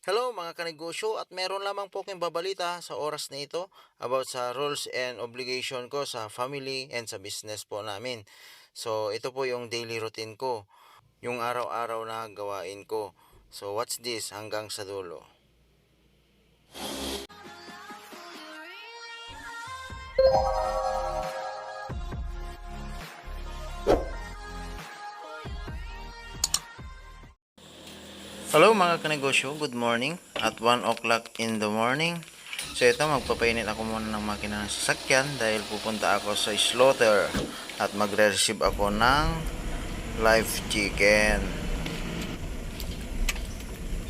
Hello mga kanegosyo at meron lamang po kayong babalita sa oras na ito about sa rules and obligation ko sa family and sa business po namin. So ito po yung daily routine ko, yung araw-araw na gawain ko. So what's this hanggang sa dulo? Hello mga kanegosyo, good morning. At 1 o'clock in the morning. So ito, magpapainit ako muna ng makina ng sasakyan dahil pupunta ako sa slaughter at magre-receive ako ng live chicken.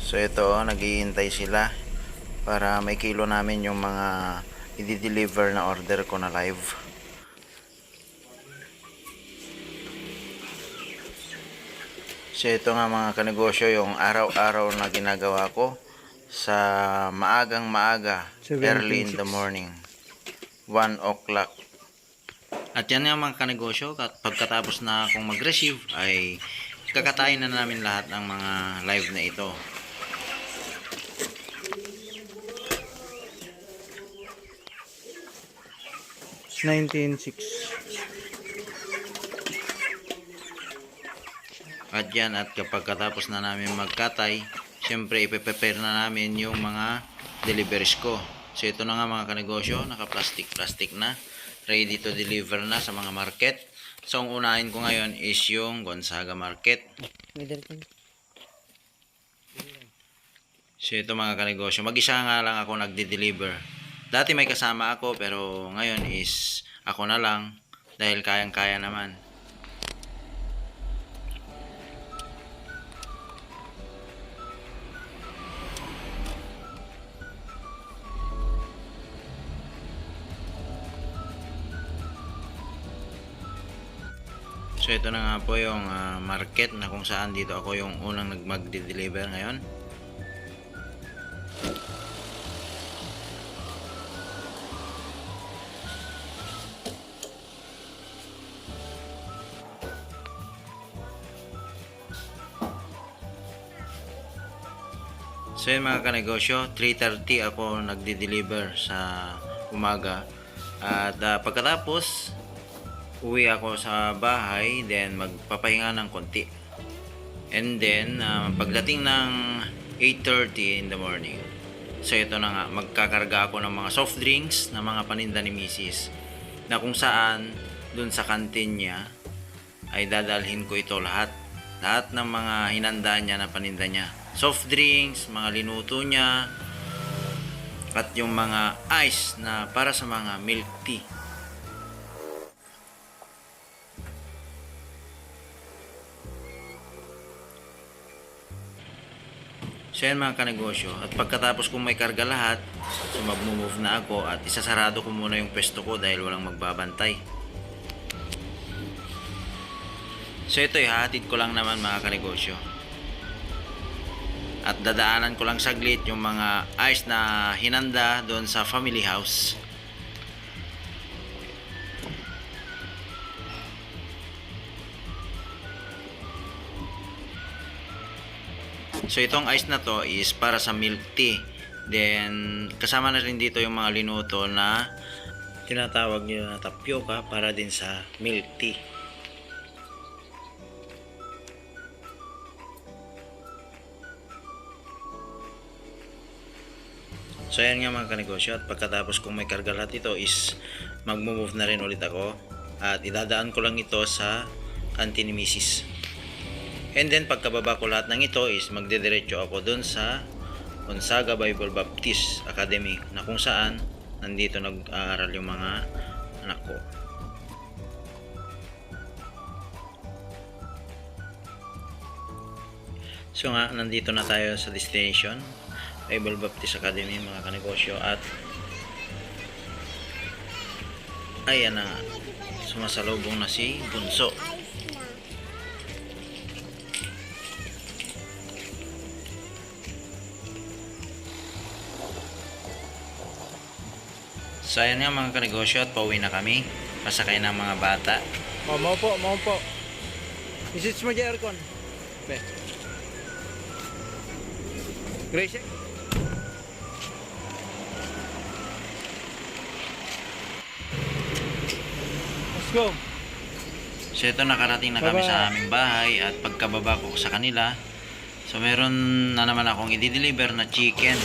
So ito, naghihintay sila para may kilo namin yung mga i-deliver na order ko na live. So ito nga mga kanegosyo yung araw-araw na ginagawa ko sa maagang maaga, early in the morning. 1 o'clock. At yan nga mga kanegosyo, kat- pagkatapos na akong mag-receive ay kakatayin na namin lahat ng mga live na ito. Nineteen six. At yan, at kapag katapos na namin magkatay, syempre ipe-prepare na namin yung mga deliveries ko. So ito na nga mga kanegosyo, naka-plastic-plastic na, ready to deliver na sa mga market. So ang unahin ko ngayon is yung Gonzaga Market. So ito mga kanegosyo, mag-isa nga lang ako nagde-deliver. Dati may kasama ako pero ngayon is ako na lang dahil kayang-kaya naman. So ito na nga po yung ah, market na kung saan dito ako yung unang nagmag-deliver ngayon. So yun mga kanegosyo, 3.30 ako nagde-deliver sa umaga. At ah, pagkatapos, uwi ako sa bahay, then magpapahinga ng konti. And then, ah, pagdating ng 8.30 in the morning, so ito na nga, magkakarga ako ng mga soft drinks na mga paninda ni Mrs. Na kung saan, dun sa kantin niya, ay dadalhin ko ito lahat. Lahat ng mga hinanda niya na paninda niya. Soft drinks, mga linuto niya, at yung mga ice na para sa mga milk tea. So yan mga kanegosyo. At pagkatapos kong may karga lahat, so mag-move na ako at isasarado ko muna yung pwesto ko dahil walang magbabantay. So ito ihahatid ko lang naman mga kanegosyo. At dadaanan ko lang saglit yung mga ice na hinanda doon sa family house. So itong ice na to is para sa milk tea. Then kasama na rin dito yung mga linuto na tinatawag nyo na tapioca para din sa milk tea. So ayan nga mga kanegosyo at pagkatapos kong may karga lahat ito is magmo-move na rin ulit ako at idadaan ko lang ito sa kantin ni Mrs. And then pagkababa ko lahat ng ito is magdediretso ako dun sa Gonzaga Bible Baptist Academy na kung saan nandito nag-aaral yung mga anak ko. So nga, nandito na tayo sa destination Bible Baptist Academy mga kanegosyo at ayan na sumasalubong na si Bunso. So ayan nga mga kanegosyo at pauwi na kami. Pasakay ng mga bata. Oh, mau po, mau po. Isit mo dyan aircon. Be. Grace. Let's go. So ito nakarating na kami Baba. sa aming bahay at pagkababa ko sa kanila, so meron na naman akong i-deliver na chicken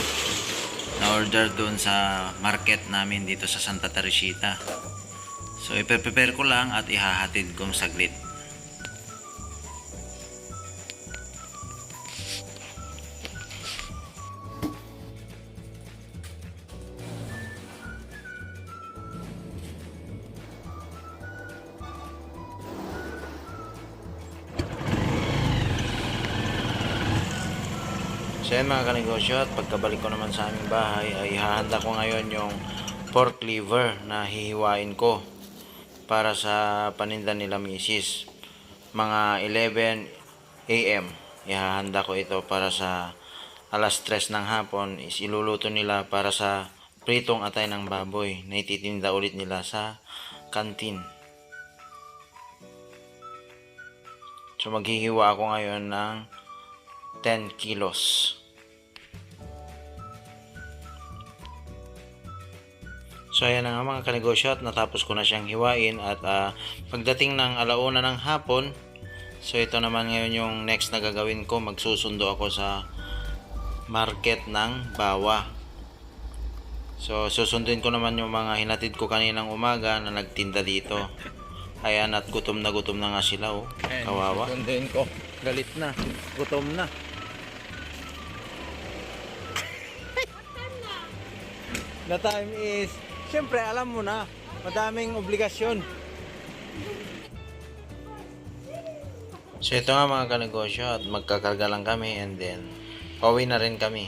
na order doon sa market namin dito sa Santa Teresita. So ipe-prepare ko lang at ihahatid kong saglit. So yan mga kanegosyo at pagkabalik ko naman sa aming bahay ay hahanda ko ngayon yung pork liver na hihiwain ko para sa paninda nila misis. Mga 11 a.m. Ihahanda ko ito para sa alas 3 ng hapon is iluluto nila para sa pritong atay ng baboy na ititinda ulit nila sa kantin. So maghihiwa ako ngayon ng 10 kilos. So ayan na nga mga kanegosyo at natapos ko na siyang hiwain at ah, pagdating ng alauna ng hapon, so ito naman ngayon yung next na gagawin ko, magsusundo ako sa market ng Bawa. So susunduin ko naman yung mga hinatid ko kaninang umaga na nagtinda dito. Ayan at gutom na gutom na nga sila oh. Kawawa. Sunduin ko. Galit na. Gutom na. The time is, siyempre alam mo na, madaming obligasyon. So ito nga mga kanegosyo at magkakarga lang kami and then pauwi na rin kami.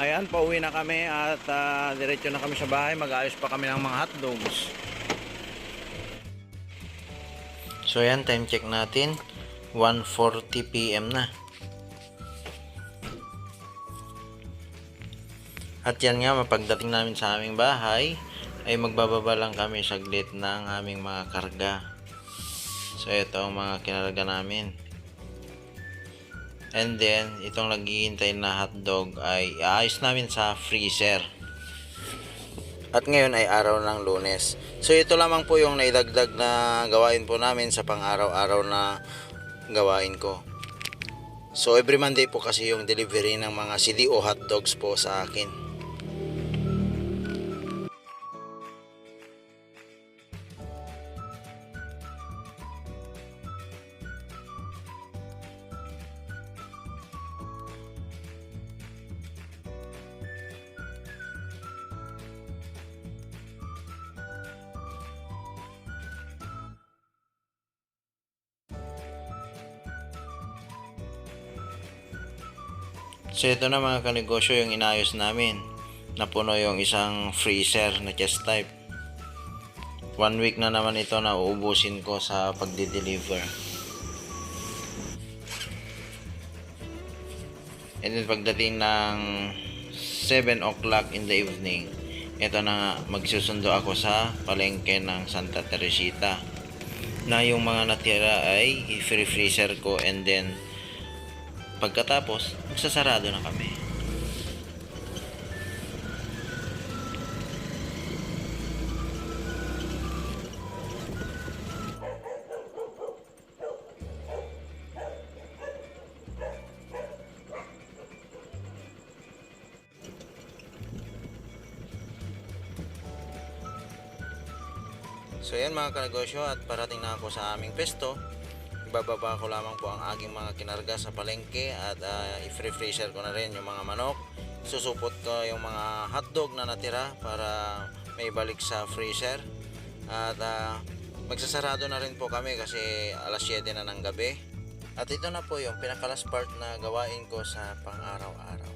Ayan, pauwi na kami at ah, diretso na kami sa bahay. Mag-ayos pa kami ng mga hotdogs. So yan, time check natin. 1.40 p.m. na. At yan nga, mapagdating namin sa aming bahay, ay magbababa lang kami saglit ng aming mga karga. So ito ang mga kinarga namin. And then, itong naghihintay na hotdog ay iayos namin sa freezer. At ngayon ay araw ng lunes. So ito lamang po yung naidagdag na gawain po namin sa pang-araw-araw na gawain ko. So every Monday po kasi yung delivery ng mga CDO hot dogs po sa akin. So ito na mga kanegosyo yung inayos namin. Napuno yung isang freezer na chest type. One week na naman ito na uubusin ko sa pagdi-deliver. And then pagdating ng 7 o'clock in the evening, ito na nga, magsusundo ako sa palengke ng Santa Teresita na yung mga natira ay i-free freezer ko and then Pagkatapos, magsasarado na kami. So yan mga kanegosyo at parating na ako sa aming pesto ibababa ko lamang po ang aking mga kinarga sa palengke at uh, i-freezer ko na rin yung mga manok. Susupot ko yung mga hotdog na natira para may balik sa freezer. At ah, magsasarado na rin po kami kasi alas 7 na ng gabi. At ito na po yung pinakalas part na gawain ko sa pang-araw-araw.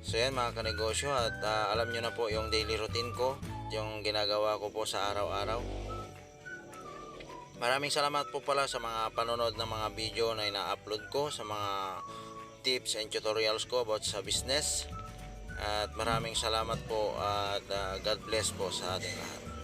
So yan mga kanegosyo at ah, alam nyo na po yung daily routine ko yung ginagawa ko po sa araw-araw. Maraming salamat po pala sa mga panonood ng mga video na ina-upload ko sa mga tips and tutorials ko about sa business. At maraming salamat po at ah, God bless po sa ating lahat.